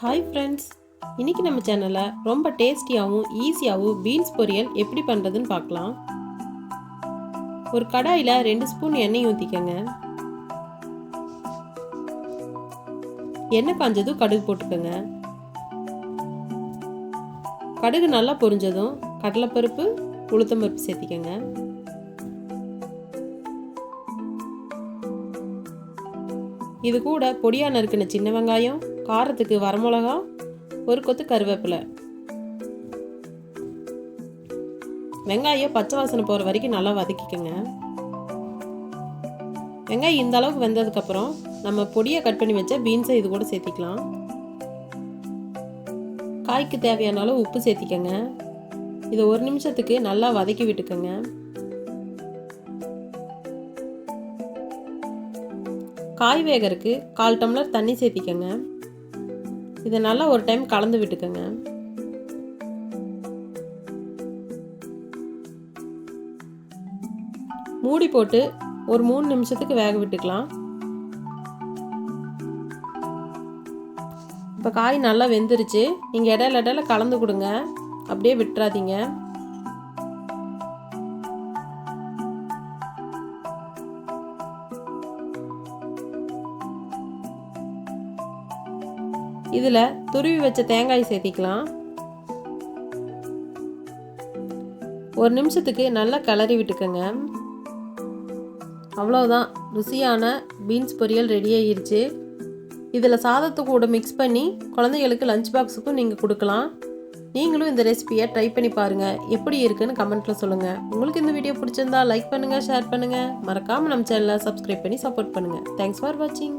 Hi friends இன்றைக்கி நம்ம சேனலில் ரொம்ப டேஸ்டியாகவும் ஈஸியாகவும் பீன்ஸ் பொரியல் எப்படி பண்ணுறதுன்னு பார்க்கலாம். ஒரு கடாயில் ரெண்டு ஸ்பூன் எண்ணெய் ஊற்றிக்கங்க எண்ணெய் காஞ்சதும் கடுகு போட்டுக்கோங்க. கடுகு நல்லா பொரிஞ்சதும் கடலைப்பருப்பு உளுத்தம்பருப்பு சேர்த்திக்கங்க. இது கூட பொடியாக நறுக்கின சின்ன வெங்காயம் காரத்துக்கு வரமிளகா ஒரு கொத்து கருவேப்பிலை. வெங்காயம் பச்சை வாசனை போகிற வரைக்கும் நல்லா வதக்கிக்கோங்க. வெங்காயம் இந்த அளவுக்கு வெந்ததுக்கப்புறம் நம்ம பொடியை கட் பண்ணி வச்ச பீன்ஸை இது கூட சேர்த்திக்கலாம். காய்க்கு தேவையான அளவு உப்பு சேர்த்திக்கங்க. இதை ஒரு நிமிஷத்துக்கு நல்லா வதக்கி விட்டுக்கோங்க. காய் வேகறதுக்கு கால் டம்ளர் தண்ணி சேர்த்திக்கங்க. இதை நல்லா ஒரு டைம் கலந்து விட்டுக்கோங்க. மூடி போட்டு ஒரு மூணு நிமிஷத்துக்கு வேக விட்டுக்கலாம். இப்போ காய் நல்லா வெந்துருச்சு. நீங்கள் இடையில இடையில கலந்து கொடுங்க. அப்படியே விட்டுறாதீங்க. இதில் துருவி வச்ச தேங்காய் சேர்த்திக்கலாம். ஒரு நிமிஷத்துக்கு நல்லா கிளறி விட்டுக்கோங்க. அவ்வளோதான் ருசியான பீன்ஸ் பொரியல் ரெடி ஆகிருச்சு இதில் சாதத்து கூட மிக்ஸ் பண்ணி குழந்தைகளுக்கு லஞ்ச் பாக்ஸுக்கும் நீங்கள் கொடுக்கலாம். நீங்களும் இந்த ரெசிபியை ட்ரை பண்ணி பாருங்கள் எப்படி இருக்குன்னு கமெண்ட்டில் சொல்லுங்கள் உங்களுக்கு இந்த வீடியோ பிடிச்சிருந்தா லைக் பண்ணுங்கள் ஷேர் பண்ணுங்கள் மறக்காமல் நம்ம சேனலை சப்ஸ்கிரைப் பண்ணி சப்போர்ட் பண்ணுங்கள் தேங்க்ஸ் ஃபார் வாட்சிங்